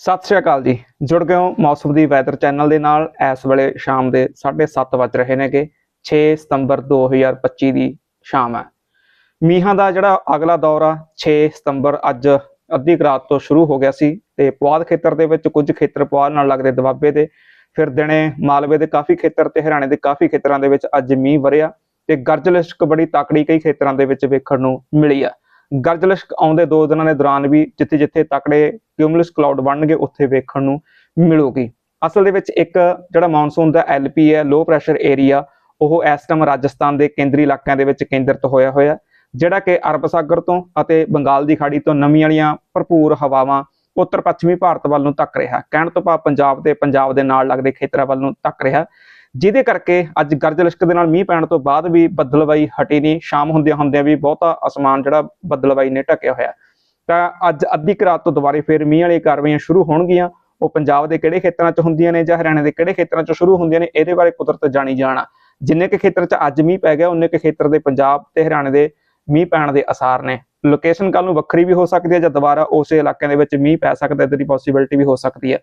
ਸਤਿ ਸ਼੍ਰੀ ਅਕਾਲ ਜੀ। ਜੁੜ ਗਏ ਹੋ ਮੌਸਮ ਦੀ ਵੈਦਰ ਚੈਨਲ ਦੇ ਨਾਲ। ਇਸ ਵੇਲੇ ਸ਼ਾਮ ਦੇ 7:30 ਵੱਜ ਰਹੇ ਨੇਗੇ। 6 ਸਤੰਬਰ 2025 ਦੀ ਸ਼ਾਮ ਹੈ। ਮੀਂਹਾਂ ਦਾ ਜਿਹੜਾ ਅਗਲਾ ਦੌਰ ਆ 6 ਸਤੰਬਰ ਅੱਜ ਅੱਧੀ ਕੁ ਰਾਤ ਤੋਂ ਸ਼ੁਰੂ ਹੋ ਗਿਆ ਸੀ ਤੇ ਪੁਆਧ ਖੇਤਰ ਦੇ ਵਿੱਚ ਕੁਝ ਖੇਤਰ ਪੁਆਧ ਨਾਲ ਲੱਗਦੇ ਦਬਾਬੇ ਦੇ, ਫਿਰ ਦਿਨੇ ਮਾਲਵੇ ਦੇ ਕਾਫੀ ਖੇਤਰ ਤੇ ਹਰਿਆਣੇ ਦੇ ਕਾਫੀ ਖੇਤਰਾਂ ਦੇ ਵਿੱਚ ਅੱਜ ਮੀਂਹ ਵਰਿਆ ਤੇ ਗਰਜਲਿਸ਼ਕ ਬੜੀ ਤਾਕੜੀ ਕਈ ਖੇਤਰਾਂ ਦੇ ਵਿੱਚ ਵੇਖਣ ਨੂੰ ਮਿਲੀ ਆ। ਗਰਜਲਸ਼ਕ ਆਉਂਦੇ ਦੋ ਦਿਨਾਂ ਦੇ ਦੌਰਾਨ ਵੀ ਜਿੱਥੇ ਜਿੱਥੇ ਤਕੜੇ ਕਿਊਮੂਲਸ ਕਲਾਉਡ ਬਣਨਗੇ, ਉੱਥੇ ਵੇਖਣ ਨੂੰ ਮਿਲੂਗੀ। ਅਸਲ ਦੇ ਵਿੱਚ ਇੱਕ ਜਿਹੜਾ ਮੌਨਸੂਨ ਦਾ ਐਲਪੀ ਹੈ ਲੋ ਪ੍ਰੈਸ਼ਰ ਏਰੀਆ ਉਹ ਇਸ ਟਾਈਮ ਰਾਜਸਥਾਨ ਦੇ ਕੇਂਦਰੀ ਇਲਾਕਿਆਂ ਦੇ ਵਿੱਚ ਕੇਂਦਰਿਤ ਹੋਇਆ ਹੋਇਆ। ਜਿਹੜਾ ਕਿ ਅਰਬ ਸਾਗਰ ਤੋਂ ਅਤੇ ਬੰਗਾਲ ਦੀ ਖਾੜੀ ਤੋਂ ਨਵੀਂ ਵਾਲੀਆਂ ਭਰਪੂਰ ਹਵਾਵਾਂ ਉੱਤਰ ਪੱਛਮੀ ਭਾਰਤ ਵੱਲ ਨੂੰ ਧੱਕ ਰਿਹਾ। ਕਹਿਣ ਤੋਂ ਭਾਵ ਪੰਜਾਬ ਤੇ ਪੰਜਾਬ ਦੇ ਨਾਲ ਲੱਗਦੇ ਖੇਤਰਾਂ ਵੱਲ ਨੂੰ ਧੱਕ ਰਿਹਾ। ਜਿਹਦੇ ਕਰਕੇ ਅੱਜ ਗਰਜ ਲਿਸ਼ਕ ਦੇ ਨਾਲ ਮੀਂਹ ਪੈਣ ਤੋਂ ਬਾਅਦ ਵੀ ਬੱਦਲਵਾਈ ਹਟੀ ਨਹੀਂ। ਸ਼ਾਮ ਹੁੰਦਿਆਂ ਹੁੰਦਿਆਂ ਵੀ ਬਹੁਤਾ ਅਸਮਾਨ ਜਿਹੜਾ ਬੱਦਲਵਾਈ ਨੇ ਢੱਕਿਆ ਹੋਇਆ। ਤਾਂ ਅੱਜ ਅੱਧੀ ਕੁ ਰਾਤ ਤੋਂ ਦੁਬਾਰੇ ਫਿਰ ਮੀਂਹ ਵਾਲੀਆਂ ਕਾਰਵਾਈਆਂ ਸ਼ੁਰੂ ਹੋਣਗੀਆਂ। ਉਹ ਪੰਜਾਬ ਦੇ ਕਿਹੜੇ ਖੇਤਰਾਂ 'ਚ ਹੁੰਦੀਆਂ ਨੇ ਜਾਂ ਹਰਿਆਣਾ ਦੇ ਕਿਹੜੇ ਖੇਤਰਾਂ 'ਚ ਸ਼ੁਰੂ ਹੁੰਦੀਆਂ ਨੇ, ਇਹਦੇ ਬਾਰੇ ਕੁਦਰਤ ਜਾਣੀ ਜਾਣਾ ਜਿੰਨੇ ਕੁ ਖੇਤਰ 'ਚ ਅੱਜ ਮੀਂਹ ਪੈ ਗਿਆ, ਉਹਨੇ ਕੁ ਖੇਤਰ ਦੇ ਪੰਜਾਬ ਤੇ ਹਰਿਆਣੇ ਦੇ ਮੀਂਹ ਪੈਣ ਦੇ ਅਸਾਰ ਨੇ। ਲੋਕੇਸ਼ਨ ਕੱਲ ਨੂੰ ਵੱਖਰੀ ਵੀ ਹੋ ਸਕਦੀ ਹੈ ਜਾਂ ਦੁਬਾਰਾ ਉਸੇ ਇਲਾਕਿਆਂ ਦੇ ਵਿੱਚ ਮੀਂਹ ਪੈ ਸਕਦਾ ਹੈ ਦੀ ਪੋਸਿਬਿਲਿਟੀ ਵੀ ਹੋ ਸਕਦੀ ਹੈ।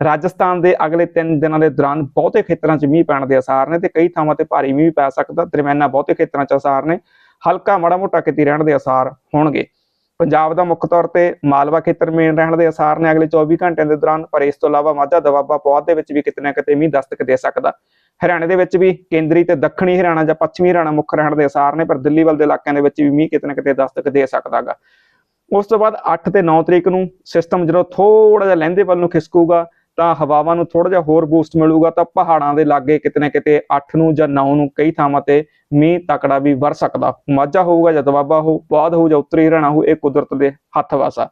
ਰਾਜਸਥਾਨ ਦੇ ਅਗਲੇ 3 ਦਿਨਾਂ ਦੇ ਦੌਰਾਨ ਬਹੁਤੇ ਖੇਤਰਾਂ 'ਚ ਮੀਂਹ ਪੈਣ ਦੇ ਅਸਾਰ ਨੇ ਤੇ ਕਈ ਥਾਵਾਂ ਤੇ ਭਾਰੀ ਮੀਂਹ ਪੈ ਸਕਦਾ। ਦਰਮਿਆਨਾ ਬਹੁਤੇ ਖੇਤਰਾਂ 'ਚ ਅਸਾਰ ਨੇ, ਹਲਕਾ ਮਾੜਾ ਮੋਟਾ ਕਿਤੇ ਰਹਿਣ ਦੇ ਅਸਾਰ ਹੋਣਗੇ। ਪੰਜਾਬ ਦਾ ਮੁੱਖ ਤੌਰ ਤੇ ਮਾਲਵਾ ਖੇਤਰ ਮੇਨ ਰਹਿਣ ਦੇ ਅਸਾਰ ਨੇ ਅਗਲੇ 24 ਘੰਟਿਆਂ ਦੇ ਦੌਰਾਨ, ਪਰ ਇਸ ਤੋਂ ਇਲਾਵਾ ਮਾਝਾ ਦਵਾਬਾ ਪੌਦ ਦੇ ਵਿੱਚ ਵੀ ਕਿਤੇ ਨਾ ਕਿਤੇ ਮੀਂਹ ਦਸਤਕ ਦੇ ਸਕਦਾ। ਹਰਿਆਣੇ ਦੇ ਵਿੱਚ ਵੀ ਕੇਂਦਰੀ ਤੇ ਦੱਖਣੀ ਹਰਿਆਣਾ ਜਾਂ ਪੱਛਮੀ ਹਰਿਆਣਾ ਮੁੱਖ ਰਹਿਣ ਦੇ ਅਸਾਰ ਨੇ, ਪਰ ਦਿੱਲੀ ਵੱਲ ਦੇ ਇਲਾਕਿਆਂ ਦੇ ਵਿੱਚ ਵੀ ਮੀਂਹ ਕਿਤੇ ਨਾ ਕਿਤੇ ਦਸਤਕ ਦੇ ਸਕਦਾਗਾ। ਉਸ ਤੋਂ ਬਾਅਦ 8 ਤੇ 9 ਤਰੀਕ ਨੂੰ ਸਿਸਟਮ ਜਦੋਂ ਥੋੜਾ ਜਿਹਾ ਲਹਿੰਦੇ ਵੱਲ ਨੂੰ ਖਿਸਕੂਗਾ ਤਾਂ ਹਵਾਵਾਂ ਨੂੰ ਥੋੜਾ ਜਿਹਾ ਹੋਰ ਬੂਸਟ ਮਿਲੂਗਾ ਤਾਂ ਪਹਾੜਾਂ ਦੇ ਲਾਗੇ ਕਿਤੇ ਨਾ ਕਿਤੇ 8 ਨੂੰ ਜਾਂ 9 ਨੂੰ ਕਈ ਥਾਵਾਂ ਤੇ ਮੀਂਹ ਤਕੜਾ ਵੀ ਵਰ ਸਕਦਾ। ਮਾਝਾ ਹੋਊਗਾ ਜਾਂ ਦਬਾਬਾ ਹੋਊ ਬਾਅਦ ਹੋਊ ਜਾਂ ਉੱਤਰੀ ਹਰਿਆਣਾ ਹੋਊ, ਇਹ ਕੁਦਰਤ ਦੇ ਹੱਥ ਵਾਸਾ।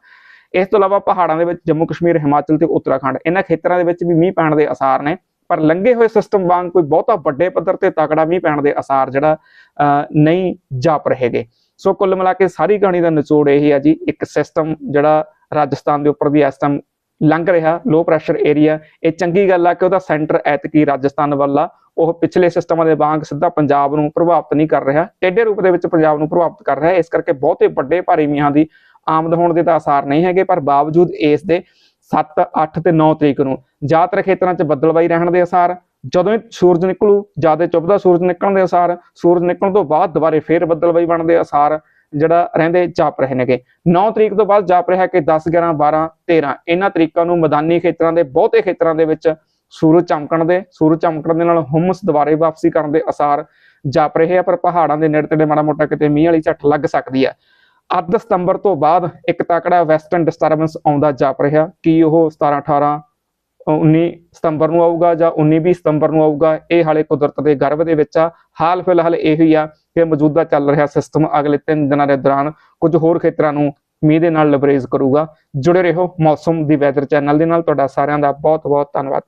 ਇਸ ਤੋਂ ਇਲਾਵਾ ਪਹਾੜਾਂ ਦੇ ਵਿੱਚ ਜੰਮੂ ਕਸ਼ਮੀਰ, ਹਿਮਾਚਲ ਤੇ ਉੱਤਰਾਖੰਡ, ਇਹਨਾਂ ਖੇਤਰਾਂ ਦੇ ਵਿੱਚ ਵੀ ਮੀਂਹ ਪੈਣ ਦੇ ਅਸਾਰ ਨੇ। ਪਰ ਲੰਘੇ ਹੋਏ ਸਿਸਟਮ ਵਾਂਗ ਕੋਈ ਬਹੁਤਾ ਵੱਡੇ ਪੱਧਰ ਤੇ ਤਕੜਾ ਮੀਂਹ ਪੈਣ ਦੇ ਅਸਾਰ ਜਿਹੜਾ ਨਹੀਂ ਜਾਪ ਰਹੇਗੇ ਸੋ ਕੁੱਲ ਮਿਲਾ ਕੇ ਸਾਰੀ ਕਹਾਣੀ ਦਾ ਨਿਚੋੜ ਇਹ ਹੈ ਜੀ, ਇੱਕ ਸਿਸਟਮ ਜਿਹੜਾ ਰਾਜਸਥਾਨ ਦੇ ਉੱਪਰ ਵੀ ਇਸ ਟਾਈਮ ਲੰਘ ਰਿਹਾ ਲੋ ਪ੍ਰੈਸ਼ਰ ਏਰੀਆ ਇਹ ਚੰਗੀ ਗੱਲ ਆ ਕਿ ਉਹਦਾ ਸੈਂਟਰ ਐਤਕੀ ਰਾਜਸਥਾਨ ਵੱਲ ਆ। ਉਹ ਪਿਛਲੇ ਸਿਸਟਮਾਂ ਦੇ ਵਾਂਗ ਸਿੱਧਾ ਪੰਜਾਬ ਨੂੰ ਪ੍ਰਭਾਵਿਤ ਨਹੀਂ ਕਰ ਰਿਹਾ। ਟੇਢੇ ਰੂਪ ਦੇ ਵਿੱਚ ਪੰਜਾਬ ਨੂੰ ਪ੍ਰਭਾਵਿਤ ਕਰ ਰਿਹਾ। ਇਸ ਕਰਕੇ ਬਹੁਤੇ ਵੱਡੇ ਭਾਰੀ ਮੀਆਂ ਦੀ ਆਮਦ ਹੋਣ ਦੇ ਤਾਂ ਆਸਾਰ ਨਹੀਂ ਹੈਗੇ, ਪਰ ਬਾਵਜੂਦ ਇਸ ਦੇ 7 8 ਤੇ 9 ਤਰੀਕ ਨੂੰ ਜ਼ਿਆਦਾਤਰ ਖੇਤਰਾਂ 'ਚ ਬੱਦਲਬਾਈ ਰਹਿਣ ਦੇ ਅਸਾਰ। ਜਦੋਂ ਸੂਰਜ ਨਿਕਲੂ, ਜ਼ਿਆਦਾ ਚੁੱਭਦਾ ਸੂਰਜ ਨਿਕਲਣ ਦੇ ਅਸਾਰ। ਸੂਰਜ ਨਿਕਲਣ ਤੋਂ ਬਾਅਦ ਦੁਬਾਰੇ ਫੇਰ ਬੱਦਲਬਾਈ ਬਣਨ ਦੇ ਅਸਾਰ। ਜਿਹੜਾ ਰਹਿੰਦੇ ਜਾਪ ਰਹੇ ਨੇਗੇ। 9 ਤਰੀਕ ਤੋਂ ਬਾਅਦ ਜਾਪ ਰਿਹਾ ਕਿ 10 11 12 13 ਇਹਨਾਂ ਤਰੀਕਾਂ ਨੂੰ ਮੈਦਾਨੀ ਖੇਤਰਾਂ ਦੇ, ਬਹੁਤੇ ਖੇਤਰਾਂ ਦੇ ਵਿੱਚ ਸੂਰਜ ਚਮਕਣ ਦੇ, ਸੂਰਜ ਚਮਕਣ ਦੇ ਨਾਲ ਹੁਮਸ ਦੁਬਾਰੇ ਵਾਪਸੀ ਕਰਨ ਦੇ ਅਸਾਰ ਜਾਪ ਰਹੇ ਆ, ਪਰ ਪਹਾੜਾਂ ਦੇ ਨੇੜੇ ਤੇੜੇ ਮਾੜਾ ਮੋਟਾ ਕਿਤੇ ਮੀਂਹ ਵਾਲੀ ਝੱਟ ਲੱਗ ਸਕਦੀ ਹੈ ਅੱਧ ਸਤੰਬਰ ਤੋਂ ਬਾਅਦ ਇੱਕ ਤਕੜਾ ਵੈਸਟਰਨ ਡਿਸਟਰਬੈਂਸ ਆਉਂਦਾ ਜਾਪ ਰਿਹਾ। ਕੀ ਉਹ 17 18 19 ਸਤੰਬਰ ਨੂੰ ਆਊਗਾ ਜਾਂ 19 20 ਸਤੰਬਰ ਨੂੰ ਆਊਗਾ, ਇਹ ਹਾਲੇ ਕੁਦਰਤ ਦੇ ਗਰਭ ਦੇ ਵਿੱਚ ਆ। ਹਾਲ ਫਿਲਹਾਲ ਇਹੀ ਆ ਕਿ ਮੌਜੂਦਾ ਚੱਲ ਰਿਹਾ ਸਿਸਟਮ ਅਗਲੇ 3 ਦਿਨਾਂ ਦੇ ਦੌਰਾਨ ਕੁਝ ਹੋਰ ਖੇਤਰਾਂ ਨੂੰ ਮੀਂਹ ਦੇ ਨਾਲ ਲਵਰੇਜ਼ ਕਰੂਗਾ। ਜੁੜੇ ਰਹੋ ਮੌਸਮ ਦੀ ਵੈਦਰ ਚੈਨਲ ਦੇ ਨਾਲ। ਤੁਹਾਡਾ ਸਾਰਿਆਂ ਦਾ ਬਹੁਤ ਬਹੁਤ ਧੰਨਵਾਦ।